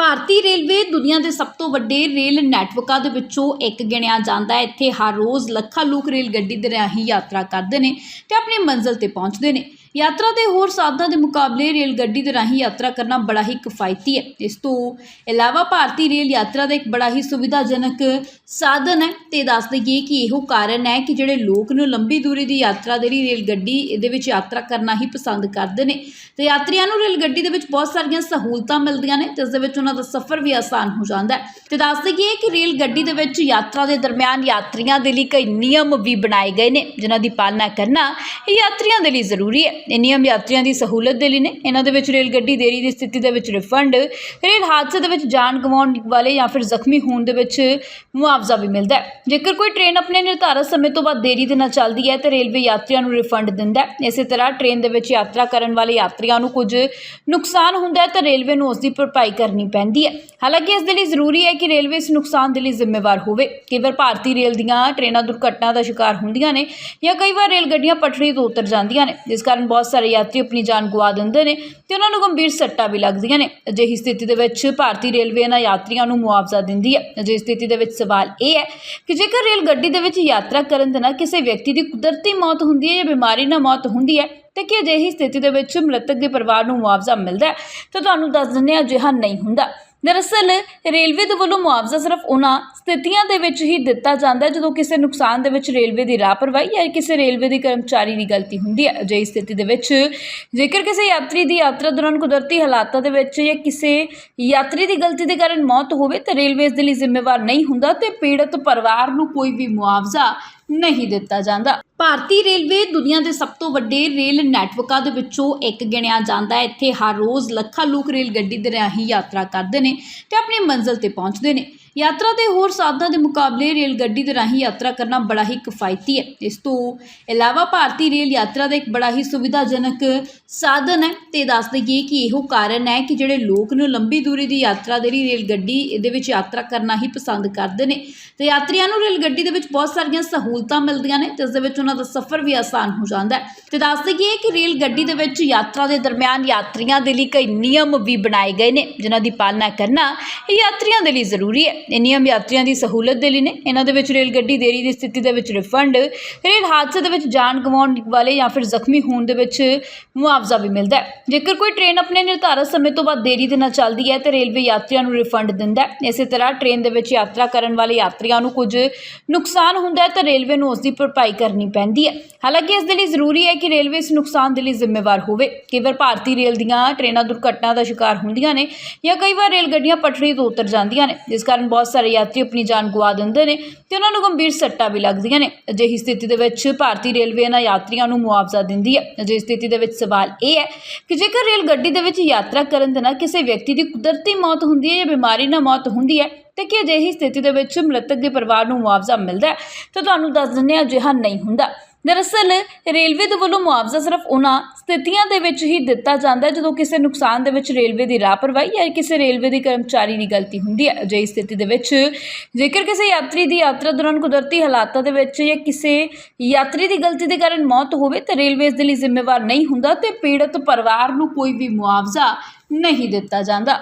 ਭਾਰਤੀ railway ਦੁਨੀਆ ਦੇ ਸਭ ਤੋਂ ਵੱਡੇ ਰੇਲ ਨੈਟਵਰਕਾਂ ਦੇ ਵਿੱਚੋਂ ਇੱਕ ਗਿਣਿਆ ਜਾਂਦਾ ਹੈ। ਇੱਥੇ ਹਰ ਰੋਜ਼ ਲੱਖਾਂ ਲੋਕ ਰੇਲ ਗੱਡੀ ਦੇ ਰਾਹੀਂ ਯਾਤਰਾ ਕਰਦੇ ਨੇ ਤੇ ਆਪਣੀ ਮੰਜ਼ਿਲ ਤੇ ਪਹੁੰਚਦੇ ਨੇ। ਯਾਤਰਾ ਦੇ ਹੋਰ ਸਾਧਨਾਂ ਦੇ ਮੁਕਾਬਲੇ ਰੇਲ ਗੱਡੀ ਦੇ ਰਾਹੀਂ ਯਾਤਰਾ ਕਰਨਾ ਬੜਾ ਹੀ ਕਿਫਾਇਤੀ ਹੈ। ਇਸ ਤੋਂ ਇਲਾਵਾ ਭਾਰਤੀ ਰੇਲ ਯਾਤਰਾ ਦਾ ਇੱਕ ਬੜਾ ਹੀ ਸੁਵਿਧਾਜਨਕ ਸਾਧਨ ਹੈ ਤੇ ਦੱਸ ਦਈਏ ਕਿ ਇਹੋ ਕਾਰਨ ਹੈ ਕਿ ਜਿਹੜੇ ਲੋਕ ਨੂੰ ਲੰਬੀ ਦੂਰੀ ਦੀ ਯਾਤਰਾ ਦੇ ਲਈ ਰੇਲ ਗੱਡੀ ਇਹਦੇ ਵਿੱਚ ਯਾਤਰਾ ਕਰਨਾ ਹੀ ਪਸੰਦ ਕਰਦੇ ਨੇ। ਤੇ ਯਾਤਰੀਆਂ ਨੂੰ ਰੇਲ ਗੱਡੀ ਦੇ ਵਿੱਚ ਬਹੁਤ ਸਾਰੀਆਂ ਸਹੂਲਤਾਂ ਮਿਲਦੀਆਂ ਨੇ ਜਿਸ ਦੇ ਵਿੱਚ ਉਹਨਾਂ ਦਾ ਸਫ਼ਰ ਵੀ ਆਸਾਨ ਹੋ ਜਾਂਦਾ ਹੈ। ਤੇ ਦੱਸ ਦਈਏ ਕਿ ਰੇਲ ਗੱਡੀ ਦੇ ਵਿੱਚ ਯਾਤਰਾ ਦੇ ਦਰਮਿਆਨ ਯਾਤਰੀਆਂ ਦੇ ਲਈ ਕਈ ਨਿਯਮ ਵੀ ਬਣਾਏ ਗਏ ਨੇ, ਜਿਨ੍ਹਾਂ ਦੀ ਪਾਲਣਾ ਕਰਨਾ ਯਾਤਰੀਆਂ ਦੇ ਲਈ ਜ਼ਰੂਰੀ ਹੈ। ਇਹ ਨਿਯਮ ਯਾਤਰੀਆਂ ਦੀ ਸਹੂਲਤ ਦੇ ਲਈ ਨੇ। ਇਹਨਾਂ ਦੇ ਵਿੱਚ ਰੇਲ ਗੱਡੀ ਦੇਰੀ ਦੀ ਸਥਿਤੀ ਦੇ ਵਿੱਚ ਰਿਫੰਡ ਰੇਲ ਹਾਦਸੇ ਦੇ ਵਿੱਚ ਜਾਨ ਗਵਾਉਣ ਵਾਲੇ ਜਾਂ ਫਿਰ ਜ਼ਖਮੀ ਹੋਣ ਦੇ ਵਿੱਚ ਮੁਆਵਜ਼ਾ ਵੀ ਮਿਲਦਾ ਹੈ। ਜੇਕਰ ਕੋਈ ਟ੍ਰੇਨ ਆਪਣੇ ਨਿਰਧਾਰਤ ਸਮੇਂ ਤੋਂ ਬਾਅਦ ਦੇਰੀ ਦੇ ਨਾਲ ਚੱਲਦੀ ਹੈ, ਤਾਂ ਰੇਲਵੇ ਯਾਤਰੀਆਂ ਨੂੰ ਰਿਫੰਡ ਦਿੰਦਾ ਹੈ। ਇਸੇ ਤਰ੍ਹਾਂ ਟ੍ਰੇਨ ਦੇ ਵਿੱਚ ਯਾਤਰਾ ਕਰਨ ਵਾਲੇ ਯਾਤਰੀਆਂ ਨੂੰ ਕੁਝ ਨੁਕਸਾਨ ਹੁੰਦਾ ਹੈ, ਤਾਂ ਰੇਲਵੇ ਨੂੰ ਉਸ ਦੀ ਭਰਪਾਈ ਕਰਨੀ ਪੈਂਦੀ ਹੈ। ਹਾਲਾਂਕਿ ਇਸ ਦੇ ਲਈ ਜ਼ਰੂਰੀ ਹੈ ਕਿ ਰੇਲਵੇ ਇਸ ਨੁਕਸਾਨ ਦੇ ਲਈ ਜ਼ਿੰਮੇਵਾਰ ਹੋਵੇ। ਕਈ ਵਾਰ ਭਾਰਤੀ ਰੇਲ ਦੀਆਂ ਟ੍ਰੇਨਾਂ ਦੁਰਘਟਨਾ ਦਾ ਸ਼ਿਕਾਰ ਹੁੰਦੀਆਂ ਨੇ ਜਾਂ ਕਈ ਵਾਰ ਰੇਲ ਗੱਡੀਆਂ ਪਟੜੀ ਤੋਂ ਉਤਰ ਜਾਂਦੀਆਂ ਨੇ। ਜਿਸ ਕਾਰਨ ਬਹੁਤ ਸਾਰੇ ਯਾਤਰੀ ਆਪਣੀ ਜਾਨ ਗਵਾ ਦਿੰਦੇ ਨੇ ਤੇ ਉਹਨਾਂ ਨੂੰ ਗੰਭੀਰ ਸੱਟਾਂ ਵੀ ਲੱਗਦੀਆਂ ਨੇ। ਅਜਿਹੀ ਸਥਿਤੀ ਦੇ ਵਿੱਚ ਭਾਰਤੀ ਰੇਲਵੇ ਇਹਨਾਂ ਯਾਤਰੀਆਂ ਨੂੰ ਮੁਆਵਜ਼ਾ ਦਿੰਦੀ ਹੈ। ਅਜਿਹੀ ਸਥਿਤੀ ਦੇ ਵਿੱਚ ਸਵਾਲ ਇਹ ਹੈ ਕਿ ਜੇਕਰ ਰੇਲ ਗੱਡੀ ਦੇ ਵਿੱਚ ਯਾਤਰਾ ਕਰਨ ਦੇ ਨਾਲ ਕਿਸੇ ਵਿਅਕਤੀ ਦੀ ਕੁਦਰਤੀ ਮੌਤ ਹੁੰਦੀ ਹੈ ਜਾਂ ਬਿਮਾਰੀ ਨਾਲ ਮੌਤ ਹੁੰਦੀ ਹੈ ਤੇ ਕਿ ਅਜਿਹੀ ਸਥਿਤੀ ਦੇ ਵਿੱਚ ਮ੍ਰਿਤਕ ਦੇ ਪਰਿਵਾਰ ਨੂੰ ਮੁਆਵਜ਼ਾ ਮਿਲਦਾ ਹੈ ਤਾਂ ਤੁਹਾਨੂੰ ਦੱਸ ਦਿੰਦੇ ਹਾਂ ਅਜਿਹਾ ਨਹੀਂ ਹੁੰਦਾ। ਦਰਅਸਲ, ਰੇਲਵੇ ਦੇ ਵੱਲੋਂ ਮੁਆਵਜ਼ਾ ਸਿਰਫ ਉਹਨਾਂ ਸਥਿਤੀਆਂ ਦੇ ਵਿੱਚ ਹੀ ਦਿੱਤਾ ਜਾਂਦਾ ਹੈ, ਜਦੋਂ ਕਿਸੇ ਨੁਕਸਾਨ ਦੇ ਵਿੱਚ ਰੇਲਵੇ ਦੀ ਲਾਪਰਵਾਹੀ ਜਾਂ ਕਿਸੇ ਰੇਲਵੇ ਦੇ ਕਰਮਚਾਰੀ ਦੀ ਗਲਤੀ ਹੁੰਦੀ ਹੈ। ਅਜਿਹੀ ਸਥਿਤੀ ਦੇ ਵਿੱਚ ਜੇਕਰ ਕਿਸੇ ਯਾਤਰੀ ਦੀ ਯਾਤਰਾ ਦੌਰਾਨ ਕੁਦਰਤੀ ਹਾਲਾਤਾਂ ਦੇ ਵਿੱਚ ਜਾਂ ਕਿਸੇ ਯਾਤਰੀ ਦੀ ਗਲਤੀ ਦੇ ਕਾਰਨ ਮੌਤ ਹੋਵੇ, ਤਾਂ ਰੇਲਵੇ ਇਸ ਦੇ ਲਈ ਜ਼ਿੰਮੇਵਾਰ ਨਹੀਂ ਹੁੰਦਾ ਤੇ ਪੀੜਤ ਪਰਿਵਾਰ ਨੂੰ ਕੋਈ ਵੀ ਮੁਆਵਜ਼ਾ ਨਹੀਂ ਦਿੱਤਾ ਜਾਂਦਾ। ਭਾਰਤੀ ਰੇਲਵੇ ਦੁਨੀਆ ਦੇ ਸਭ ਤੋਂ ਵੱਡੇ ਰੇਲ ਨੈਟਵਰਕਾਂ ਦੇ ਵਿੱਚੋਂ ਇੱਕ ਗਿਣਿਆ ਜਾਂਦਾ ਹੈ। ਇੱਥੇ ਹਰ ਰੋਜ਼ ਲੱਖਾਂ ਲੋਕ ਰੇਲ ਗੱਡੀ ਦੇ ਰਾਹੀਂ ਯਾਤਰਾ ਕਰਦੇ ਨੇ ਤੇ ਆਪਣੀ ਮੰਜ਼ਿਲ ਤੇ ਪਹੁੰਚਦੇ ਨੇ। ਯਾਤਰਾ ਦੇ ਹੋਰ ਸਾਧਨਾਂ ਦੇ ਮੁਕਾਬਲੇ ਰੇਲ ਗੱਡੀ ਦੇ ਰਾਹੀਂ ਯਾਤਰਾ ਕਰਨਾ ਬੜਾ ਹੀ ਕਿਫਾਇਤੀ ਹੈ। ਇਸ ਤੋਂ ਇਲਾਵਾ ਭਾਰਤੀ ਰੇਲ ਯਾਤਰਾ ਦਾ ਇੱਕ ਬੜਾ ਹੀ ਸੁਵਿਧਾਜਨਕ ਸਾਧਨ ਹੈ ਤੇ ਦੱਸ ਦਈਏ ਕਿ ਇਹੋ ਕਾਰਨ ਹੈ ਕਿ ਜਿਹੜੇ ਲੋਕ ਨੂੰ ਲੰਬੀ ਦੂਰੀ ਦੀ ਯਾਤਰਾ ਦੇ ਲਈ ਰੇਲ ਗੱਡੀ ਇਹਦੇ ਵਿੱਚ ਯਾਤਰਾ ਕਰਨਾ ਹੀ ਪਸੰਦ ਕਰਦੇ ਨੇ ਤੇ ਯਾਤਰੀਆਂ ਨੂੰ ਰੇਲ ਗੱਡੀ ਦੇ ਵਿੱਚ ਬਹੁਤ ਸਾਰੀਆਂ ਸਹੂਲਤਾਂ ਮਿਲਦੀਆਂ ਨੇ ਜਿਸ ਦੇ ਵਿੱਚ ਉਹਨਾਂ ਦਾ ਸਫ਼ਰ ਵੀ ਆਸਾਨ ਹੋ ਜਾਂਦਾ ਹੈ। ਤੇ ਦੱਸ ਦਈਏ ਕਿ ਰੇਲ ਗੱਡੀ ਦੇ ਵਿੱਚ ਯਾਤਰਾ ਦੇ ਦਰਮਿਆਨ ਯਾਤਰੀਆਂ ਦੇ ਲਈ ਕਈ ਨਿਯਮ ਵੀ ਬਣਾਏ ਗਏ ਨੇ, ਜਿਨ੍ਹਾਂ ਦੀ ਪਾਲਣਾ ਕਰਨਾ ਯਾਤਰੀਆਂ ਦੇ ਲਈ ਜ਼ਰੂਰੀ ਹੈ। ਇਹ ਨਿਯਮ ਯਾਤਰੀਆਂ ਦੀ ਸਹੂਲਤ ਦੇ ਲਈ ਨੇ। ਇਹਨਾਂ ਦੇ ਵਿੱਚ ਰੇਲ ਗੱਡੀ ਦੇਰੀ ਦੀ ਸਥਿਤੀ ਦੇ ਵਿੱਚ ਰਿਫੰਡ ਰੇਲ ਹਾਦਸੇ ਦੇ ਵਿੱਚ ਜਾਨ ਗਵਾਉਣ ਵਾਲੇ ਜਾਂ ਫਿਰ ਜ਼ਖਮੀ ਹੋਣ ਦੇ ਵਿੱਚ ਮੁਆਵਜ਼ਾ ਵੀ ਮਿਲਦਾ ਹੈ। ਜੇਕਰ ਕੋਈ ਟ੍ਰੇਨ ਆਪਣੇ ਨਿਰਧਾਰਤ ਸਮੇਂ ਤੋਂ ਬਾਅਦ ਦੇਰੀ ਦੇ ਨਾਲ ਚੱਲਦੀ ਹੈ, ਤਾਂ ਰੇਲਵੇ ਯਾਤਰੀਆਂ ਨੂੰ ਰਿਫੰਡ ਦਿੰਦਾ ਹੈ। ਇਸੇ ਤਰ੍ਹਾਂ ਟ੍ਰੇਨ ਦੇ ਵਿੱਚ ਯਾਤਰਾ ਕਰਨ ਵਾਲੇ ਯਾਤਰੀਆਂ ਨੂੰ ਕੁਝ ਨੁਕਸਾਨ ਹੁੰਦਾ ਹੈ, ਤਾਂ ਰੇਲਵੇ ਨੂੰ ਉਸ ਦੀ ਭਰਪਾਈ ਕਰਨੀ ਪੈਂਦੀ ਹੈ। ਹਾਲਾਂਕਿ ਇਸ ਦੇ ਲਈ ਜ਼ਰੂਰੀ ਹੈ ਕਿ ਰੇਲਵੇ ਇਸ ਨੁਕਸਾਨ ਦੇ ਲਈ ਜ਼ਿੰਮੇਵਾਰ ਹੋਵੇ। ਕਈ ਵਾਰ ਭਾਰਤੀ ਰੇਲ ਦੀਆਂ ਟ੍ਰੇਨਾਂ ਦੁਰਘਟਨਾ ਦਾ ਸ਼ਿਕਾਰ ਹੁੰਦੀਆਂ ਨੇ ਜਾਂ ਕਈ ਵਾਰ ਰੇਲ ਗੱਡੀਆਂ ਪਟੜੀ ਤੋਂ ਉਤਰ ਜਾਂਦੀਆਂ ਨੇ। ਜਿਸ ਕਾਰਨ ਬਹੁਤ ਸਾਰੇ ਯਾਤਰੀ ਆਪਣੀ ਜਾਨ ਗਵਾ ਦਿੰਦੇ ਨੇ ਤੇ ਉਹਨਾਂ ਨੂੰ ਗੰਭੀਰ ਸੱਟਾਂ ਵੀ ਲੱਗਦੀਆਂ ਨੇ। ਅਜਿਹੀ ਸਥਿਤੀ ਦੇ ਵਿੱਚ ਭਾਰਤੀ ਰੇਲਵੇ ਇਹਨਾਂ ਯਾਤਰੀਆਂ ਨੂੰ ਮੁਆਵਜ਼ਾ ਦਿੰਦੀ ਹੈ। ਅਜਿਹੀ ਸਥਿਤੀ ਦੇ ਵਿੱਚ ਸਵਾਲ ਇਹ ਹੈ ਕਿ ਜੇਕਰ ਰੇਲ ਗੱਡੀ ਦੇ ਵਿੱਚ ਯਾਤਰਾ ਕਰਨ ਦੇ ਨਾਲ ਕਿਸੇ ਵਿਅਕਤੀ ਦੀ ਕੁਦਰਤੀ ਮੌਤ ਹੁੰਦੀ ਹੈ ਜਾਂ ਬਿਮਾਰੀ ਨਾਲ ਮੌਤ ਹੁੰਦੀ ਹੈ ਤੇ ਕਿ ਅਜਿਹੀ ਸਥਿਤੀ ਦੇ ਵਿੱਚ ਮ੍ਰਿਤਕ ਦੇ ਪਰਿਵਾਰ ਨੂੰ ਮੁਆਵਜ਼ਾ ਮਿਲਦਾ ਹੈ ਤਾਂ ਤੁਹਾਨੂੰ ਦੱਸ ਦਿੰਦੇ ਹਾਂ ਅਜਿਹਾ ਨਹੀਂ ਹੁੰਦਾ। ਦਰਅਸਲ, ਰੇਲਵੇ ਦੇ ਵੱਲੋਂ ਮੁਆਵਜ਼ਾ ਸਿਰਫ ਉਹਨਾਂ ਸਥਿਤੀਆਂ ਦੇ ਵਿੱਚ ਹੀ ਦਿੱਤਾ ਜਾਂਦਾ ਹੈ, ਜਦੋਂ ਕਿਸੇ ਨੁਕਸਾਨ ਦੇ ਵਿੱਚ ਰੇਲਵੇ ਦੀ ਲਾਪਰਵਾਹੀ ਜਾਂ ਕਿਸੇ ਰੇਲਵੇ ਦੇ ਕਰਮਚਾਰੀ ਦੀ ਗਲਤੀ ਹੁੰਦੀ ਹੈ। ਅਜਿਹੀ ਸਥਿਤੀ ਦੇ ਵਿੱਚ ਜੇਕਰ ਕਿਸੇ ਯਾਤਰੀ ਦੀ ਯਾਤਰਾ ਦੌਰਾਨ ਕੁਦਰਤੀ ਹਾਲਾਤਾਂ ਦੇ ਵਿੱਚ ਜਾਂ ਕਿਸੇ ਯਾਤਰੀ ਦੀ ਗਲਤੀ ਦੇ ਕਾਰਨ ਮੌਤ ਹੋਵੇ ਤਾਂ ਰੇਲਵੇ ਇਸ ਦੇ ਲਈ ਜ਼ਿੰਮੇਵਾਰ ਨਹੀਂ ਹੁੰਦਾ ਤੇ ਪੀੜਤ ਪਰਿਵਾਰ ਨੂੰ ਕੋਈ ਵੀ ਮੁਆਵਜ਼ਾ ਨਹੀਂ ਦਿੱਤਾ ਜਾਂਦਾ।